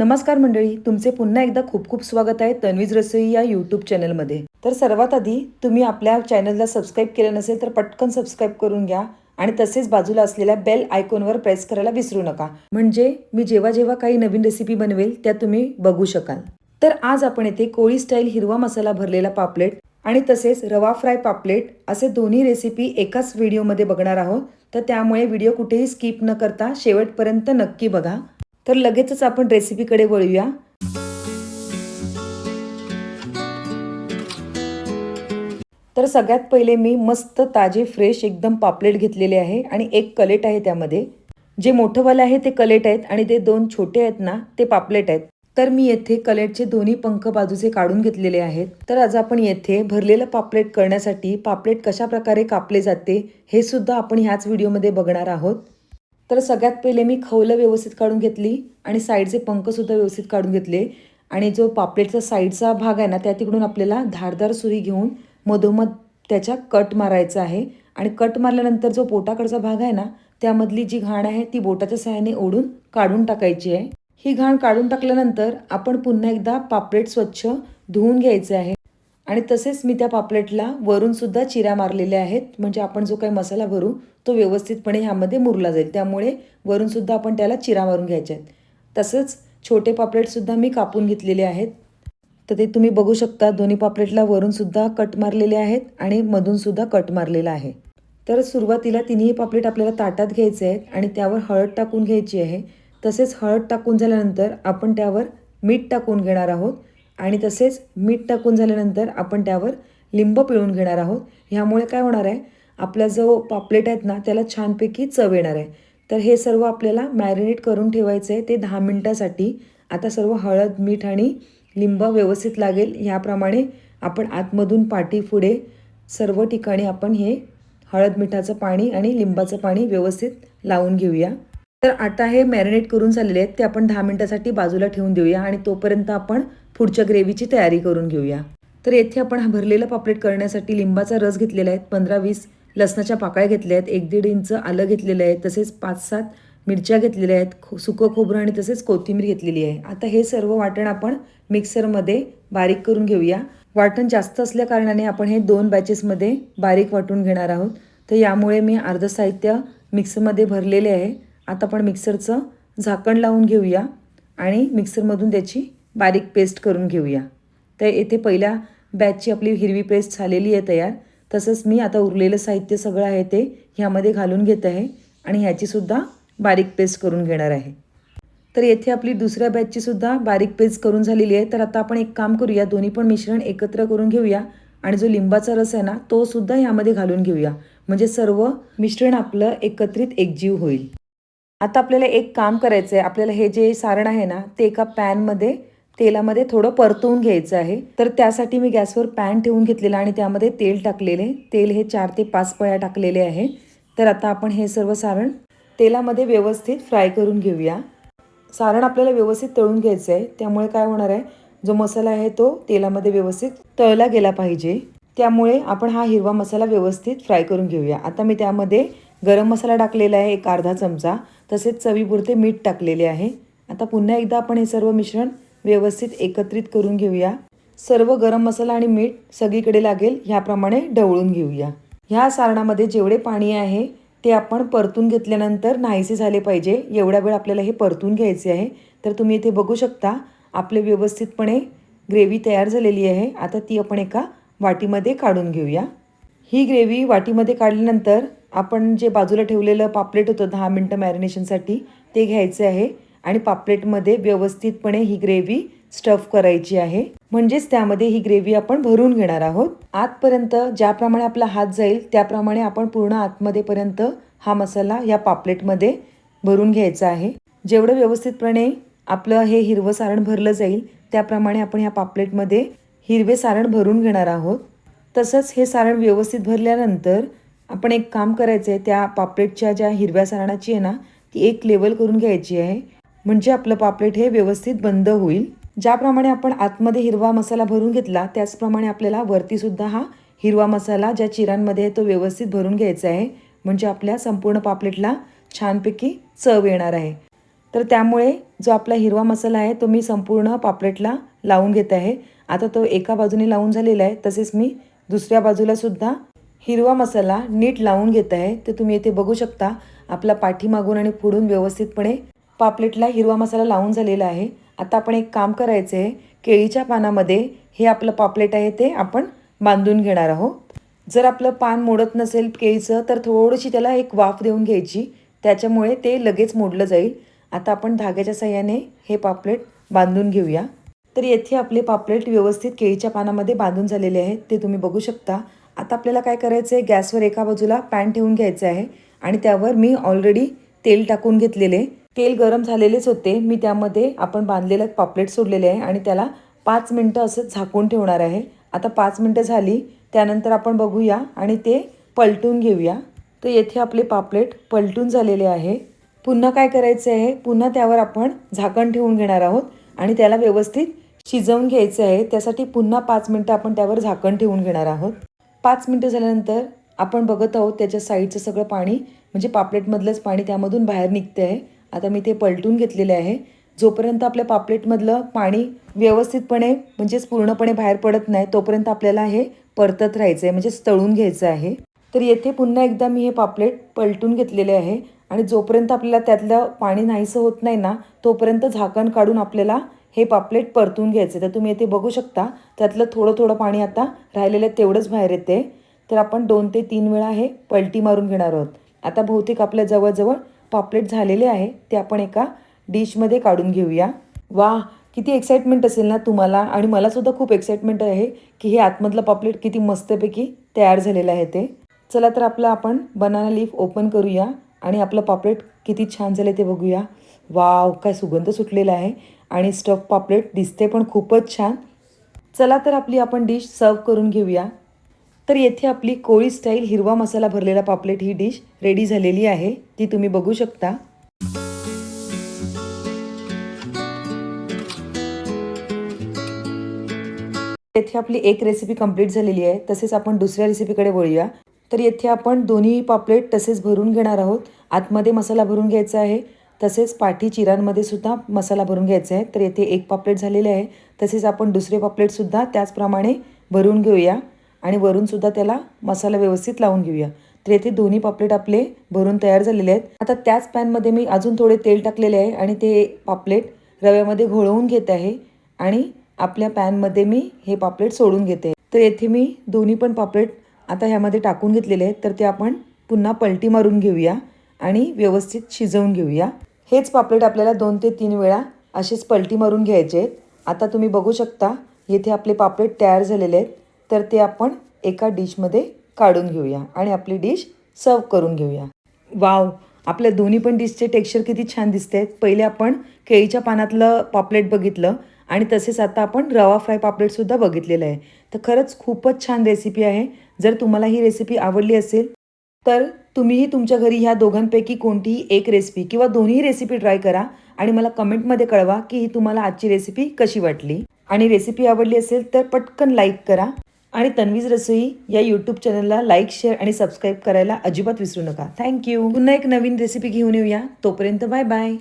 नमस्कार मंडळी तुमचे पुन्हा एकदा खूप खूप स्वागत आहे तन्वीज रसोई या यूट्यूब चॅनलमध्ये तर सर्वात आधी तुम्ही आपल्या चॅनलला सबस्क्राईब केलं नसेल तर पटकन सबस्क्राईब करून घ्या आणि तसेच बाजूला असलेल्या बेल आयकॉनवर प्रेस करायला विसरू नका. म्हणजे मी जेव्हा जेव्हा काही नवीन रेसिपी बनवेल त्या तुम्ही बघू शकाल. तर आज आपण येथे कोळी स्टाईल हिरवा मसाला भरलेला पापलेट आणि तसेच रवा फ्राय पापलेट असे दोन्ही रेसिपी एकाच व्हिडिओमध्ये बघणार आहोत. तर त्यामुळे व्हिडिओ कुठेही स्किप न करता शेवटपर्यंत नक्की बघा. तर लगेचच आपण रेसिपीकडे वळूया. तर सगळ्यात पहिले मी मस्त ताजे फ्रेश एकदम पापलेट घेतलेले आहे आणि एक कलेट आहे त्यामध्ये. जे मोठंवालं आहे ते कलेट आहेत आणि ते दोन छोटे आहेत ना ते पापलेट आहेत. तर मी येथे कलेटचे दोन्ही पंख बाजूचे काढून घेतलेले आहेत. तर आज आपण येथे भरलेलं पापलेट करण्यासाठी पापलेट कशा प्रकारे कापले जाते हे सुद्धा आपण ह्याच व्हिडिओमध्ये बघणार आहोत. तर सगळ्यात पहिले मी खवलं व्यवस्थित काढून घेतली आणि साईडचे पंखसुद्धा व्यवस्थित काढून घेतले. आणि जो पापलेटचा साईडचा भाग आहे ना त्या तिकडून आपल्याला धारदार सुरी घेऊन मधोमध त्याच्या कट मारायचा आहे. आणि कट मारल्यानंतर जो पोटाकडचा भाग आहे ना त्यामधली जी घाण आहे ती बोटाच्या सहाय्याने ओढून काढून टाकायची आहे. ही घाण काढून टाकल्यानंतर आपण पुन्हा एकदा पापलेट स्वच्छ धुवून घ्यायचे आहे. आणि तसेच मी त्या पापलेटला वरूनसुद्धा चिरा चिऱ्या मारलेल्या आहेत. म्हणजे आपण जो काही मसाला भरू तो व्यवस्थितपणे ह्यामध्ये मुरला जाईल. त्यामुळे वरूनसुद्धा आपण त्याला चिरा मारून घ्यायचे आहेत. तसंच छोटे पापलेटसुद्धा मी कापून घेतलेले आहेत. तर ते तुम्ही बघू शकता दोन्ही पापलेटला वरूनसुद्धा कट मारलेले आहेत आणि मधूनसुद्धा कट मारलेला आहे. तर सुरुवातीला तिन्ही पापलेट आपल्याला ताटात घ्यायचे आहेत आणि त्यावर हळद टाकून घ्यायची आहे. तसेच हळद टाकून झाल्यानंतर आपण त्यावर मीठ टाकून घेणार आहोत. आणि तसेच मीठ टाकून झाल्यानंतर आपण त्यावर लिंब पिळून घेणार आहोत. ह्यामुळे काय होणार आहे? आपला जो पापलेट आहेत ना त्याला छानपैकी चव येणार आहे. तर हे सर्व आपल्याला मॅरिनेट करून ठेवायचं आहे ते दहा मिनटासाठी. आता सर्व हळद मीठ आणि लिंब व्यवस्थित लागेल. ह्याप्रमाणे आपण आतमधून पाठी पुढे सर्व ठिकाणी आपण हे हळद मिठाचं पाणी आणि लिंबाचं पाणी व्यवस्थित लावून घेऊया. तर आता हे मॅरिनेट करून झालेले आहेत ते आपण दहा मिनटासाठी बाजूला ठेवून देऊया आणि तोपर्यंत आपण पुढच्या ग्रेव्हीची तयारी करून घेऊया. तर येथे आपण हा भरलेला पापलेट करण्यासाठी लिंबाचा रस घेतलेला आहे पंधरा वीस लसणाच्या पाकळ्या घेतल्या आहेत एक दीड इंच आलं घेतलेलं आहे तसेच पाच सात मिरच्या घेतलेल्या आहेत खो सुकं खोबरं आणि तसेच कोथिंबीर घेतलेली आहे. आता हे सर्व वाटण आपण मिक्सरमध्ये बारीक करून घेऊया. वाटण जास्त असल्या कारणाने आपण हे दोन बॅचेसमध्ये बारीक वाटून घेणार आहोत. तर यामुळे मी अर्ध साहित्य मिक्सरमध्ये भरलेले आहे. आता आपण मिक्सरचं झाकण लावून घेऊया आणि मिक्सरमधून त्याची बारीक पेस्ट करून घेऊया. तर येथे पहिल्या बॅचची आपली हिरवी पेस्ट झालेली आहे तयार. तसंच मी आता उरलेलं साहित्य सगळं आहे ते ह्यामध्ये घालून घेत आहे आणि ह्याचीसुद्धा बारीक पेस्ट करून घेणार आहे. तर येथे आपली दुसऱ्या बॅचचीसुद्धा बारीक पेस्ट करून झालेली आहे. तर आता आपण एक काम करूया. दोन्ही पण मिश्रण एकत्र करून घेऊया आणि जो लिंबाचा रस आहे ना तोसुद्धा ह्यामध्ये घालून घेऊया. म्हणजे सर्व मिश्रण आपलं एकत्रित एकजीव होईल. आता आपल्याला एक काम करायचं आहे आपल्याला हे जे सारण आहे ना ते एका पॅनमध्ये तेलामध्ये थोडं परतवून घ्यायचं आहे. तर त्यासाठी मी गॅसवर पॅन ठेवून घेतलेलं आणि त्यामध्ये तेल टाकलेले. तेल हे चार ते पाच पळ्या टाकलेले आहे. तर आता आपण हे सर्व सारण तेलामध्ये व्यवस्थित फ्राय करून घेऊया. सारण आपल्याला व्यवस्थित तळून घ्यायचं आहे त्यामुळे काय होणार आहे? जो मसाला आहे तो तेलामध्ये व्यवस्थित तळला गेला पाहिजे. त्यामुळे आपण हा हिरवा मसाला व्यवस्थित फ्राय करून घेऊया. आता मी त्यामध्ये गरम मसाला टाकलेला आहे एक अर्धा चमचा. तसेच चवीपुरते मीठ टाकलेले आहे. आता पुन्हा एकदा आपण हे सर्व मिश्रण व्यवस्थित एकत्रित करून घेऊया. सर्व गरम मसाला आणि मीठ सगळीकडे लागेल ह्याप्रमाणे ढवळून घेऊया. ह्या सारणामध्ये जेवढे पाणी आहे ते आपण परतून घेतल्यानंतर नाहीसे झाले पाहिजे. एवढा वेळ आपल्याला हे परतून घ्यायचे आहे. तर तुम्ही इथे बघू शकता आपले व्यवस्थितपणे ग्रेव्ही तयार झालेली आहे. आता ती आपण एका वाटीमध्ये काढून घेऊया. ही ग्रेव्ही वाटीमध्ये काढल्यानंतर आपण जे बाजूला ठेवलेलं पापलेट होतं दहा मिनटं मॅरिनेशनसाठी ते घ्यायचे आहे आणि पापलेटमध्ये व्यवस्थितपणे ही ग्रेव्ही स्टफ करायची आहे. म्हणजेच त्यामध्ये ही ग्रेव्ही आपण भरून घेणार आहोत. आतपर्यंत ज्याप्रमाणे आपला हात जाईल त्याप्रमाणे आपण पूर्ण आतमध्येपर्यंत हा मसाला या पापलेटमध्ये भरून घ्यायचा आहे. जेवढं व्यवस्थितपणे आपलं हे हिरवं सारण भरलं जाईल त्याप्रमाणे आपण ह्या पापलेटमध्ये हिरवे सारण भरून घेणार आहोत. तसंच हे सारण व्यवस्थित भरल्यानंतर आपण एक काम करायचं आहे त्या पापलेटच्या ज्या हिरव्या सारणाची आहे ना ती एक लेवल करून घ्यायची आहे. म्हणजे आपलं पापलेट हे व्यवस्थित बंद होईल. ज्याप्रमाणे आपण आतमध्ये हिरवा मसाला भरून घेतला त्याचप्रमाणे आपल्याला वरतीसुद्धा हा हिरवा मसाला ज्या चिरांमध्ये आहे तो व्यवस्थित भरून घ्यायचा आहे. म्हणजे आपल्या संपूर्ण पापलेटला छानपैकी चव येणार आहे. तर त्यामुळे जो आपला हिरवा मसाला आहे तो मी संपूर्ण पापलेटला लावून घेत आहे. आता तो एका बाजूने लावून झालेला आहे तसेच मी दुसऱ्या बाजूलासुद्धा हिरवा मसाला नीट लावून घेत आहे. ते तुम्ही येथे बघू शकता. आपला पाठीमागून आणि पुढून व्यवस्थितपणे पापलेटला हिरवा मसाला लावून झालेला आहे. आता आपण एक काम करायचं आहे. केळीच्या पानामध्ये हे आपलं पापलेट आहे ते आपण बांधून घेणार आहोत. जर आपलं पान मोडत नसेल केळीचं तर थोडीशी त्याला एक वाफ देऊन घ्यायची. त्याच्यामुळे ते लगेच मोडलं जाईल. आता आपण धाग्याच्या सहाय्याने हे पापलेट बांधून घेऊया. तर येथे आपले पापलेट व्यवस्थित केळीच्या पानामध्ये बांधून झालेले आहेत. ते तुम्ही बघू शकता. आता आपल्याला काय करायचं आहे गॅसवर एका बाजूला पॅन ठेवून घ्यायचं आहे आणि त्यावर मी ऑलरेडी तेल टाकून घेतलेले. तेल गरम झालेलेच होते. मी त्यामध्ये आपण बांधलेलं पापलेट सोडलेले आहे आणि त्याला पाच मिनटं असं झाकून ठेवणार आहे. आता पाच मिनटं झाली. त्यानंतर आपण बघूया आणि ते पलटून घेऊया. तर येथे आपले पापलेट पलटून झालेले आहे. पुन्हा काय करायचं आहे? पुन्हा त्यावर आपण झाकण ठेवून घेणार आहोत आणि त्याला व्यवस्थित शिजवून घ्यायचं आहे. त्यासाठी पुन्हा पाच मिनटं आपण त्यावर झाकण ठेवून घेणार आहोत. पाच मिनटं झाल्यानंतर आपण बघत आहोत त्याच्या साईडचं सगळं पाणी म्हणजे पापलेटमधलंच पाणी त्यामधून बाहेर निघते आहे आता मी ते पलटून घेतलेले आहे. जोपर्यंत आपल्या पापलेटमधलं पाणी व्यवस्थितपणे म्हणजेच पूर्णपणे बाहेर पडत नाही तोपर्यंत आपल्याला हे परतत राहायचं आहे म्हणजेच तळून घ्यायचं आहे. तर येथे पुन्हा एकदा मी हे पापलेट पलटून घेतलेले आहे. आणि जोपर्यंत आपल्याला त्यातलं पाणी नाहीसं होत नाही ना तोपर्यंत झाकण काढून आपल्याला हे पापलेट परतून घ्यायचे. तर तुम्ही येथे बघू शकता त्यातलं थोडं थोडं पाणी आता राहिलेलं आहे तेवढंच बाहेर येते. तर आपण दोन ते तीन वेळा हे पलटी मारून घेणार आहोत. आता बहुतेक आपल्या जवळजवळ पापलेट झालेले आहे ते आपण एका डिशमध्ये काढून घेऊया. वा किती एक्साइटमेंट असेल ना तुम्हाला. आणि मलासुद्धा खूप एक्साइटमेंट आहे की हे आतमधलं पापलेट किती मस्तपैकी तयार झालेलं आहे ते. चला तर आपलं आपण बनाना लीफ ओपन करूया आणि आपलं पापलेट किती छान झालं ते बघूया. वाव काय सुगंध सुटलेला आहे. आणि स्टफ पापलेट दिसते पण खूपच छान. चला तर आपली आपण डिश सर्व करून घेऊया. तर येथे आपली कोळी स्टाईल हिरवा मसाला भरलेला पापलेट ही डिश रेडी झालेली आहे. ती तुम्ही बघू शकता. येथे आपली एक रेसिपी कंप्लीट झालेली आहे. तसेच आपण दुसऱ्या रेसिपीकडे वळूया. तर येथे आपण दोन्ही पापलेट तसेच भरून घेणार आहोत. आतमध्ये मसाला भरून घ्यायचा आहे. तसेच पाठी चिरांमध्ये सुद्धा मसाला भरून घ्यायचा आहे. तर येथे एक पापलेट झालेले आहे. तसेच आपण दुसरे पापलेटसुद्धा त्याचप्रमाणे भरून घेऊया आणि वरूनसुद्धा त्याला मसाला व्यवस्थित लावून घेऊया. तर येथे दोन्ही पापलेट आपले भरून तयार झालेले आहेत. आता त्याच पॅनमध्ये मी अजून थोडे तेल टाकलेले आहे आणि ते पापलेट रव्यामध्ये घोळवून घेत आहे आणि आपल्या पॅनमध्ये मी हे पापलेट सोडून घेते तर येथे मी दोन्ही पण पापलेट आता ह्यामध्ये टाकून घेतलेले आहेत. तर ते आपण पुन्हा पलटी मारून घेऊया आणि व्यवस्थित शिजवून घेऊया. हेच पापलेट आपल्याला दोन ते तीन वेळा असेच पलटी मारून घ्यायचे आहेत. आता तुम्ही बघू शकता येथे आपले पापलेट तयार झालेले आहेत. तर ते आपण एका डिशमध्ये काढून घेऊया आणि आपली डिश सर्व करून घेऊया. वाव! आपल्या दोन्ही पण डिशचे टेक्स्चर किती छान दिसते आहेत. पहिले आपण केळीच्या पानातलं पापलेट बघितलं आणि तसेच आता आपण रवा फ्राय पापलेटसुद्धा बघितलेलं आहे. तर खरंच खूपच छान रेसिपी आहे. जर तुम्हाला ही रेसिपी आवडली असेल तर तुम्हीही तुमच्या घरी ह्या दोघांपैकी कोणतीही एक रेसिपी किंवा दोन्ही रेसिपी ट्राय करा आणि मला कमेंटमध्ये कळवा की ही तुम्हाला आजची रेसिपी कशी वाटली. आणि रेसिपी आवडली असेल तर पटकन लाईक करा आणि तन्वीज रसोई या यूट्यूब चॅनलला लाईक शेअर आणि सबस्क्राईब करायला अजिबात विसरू नका. थँक्यू पुन्हा एक नवीन रेसिपी घेऊन येऊया. तोपर्यंत बाय बाय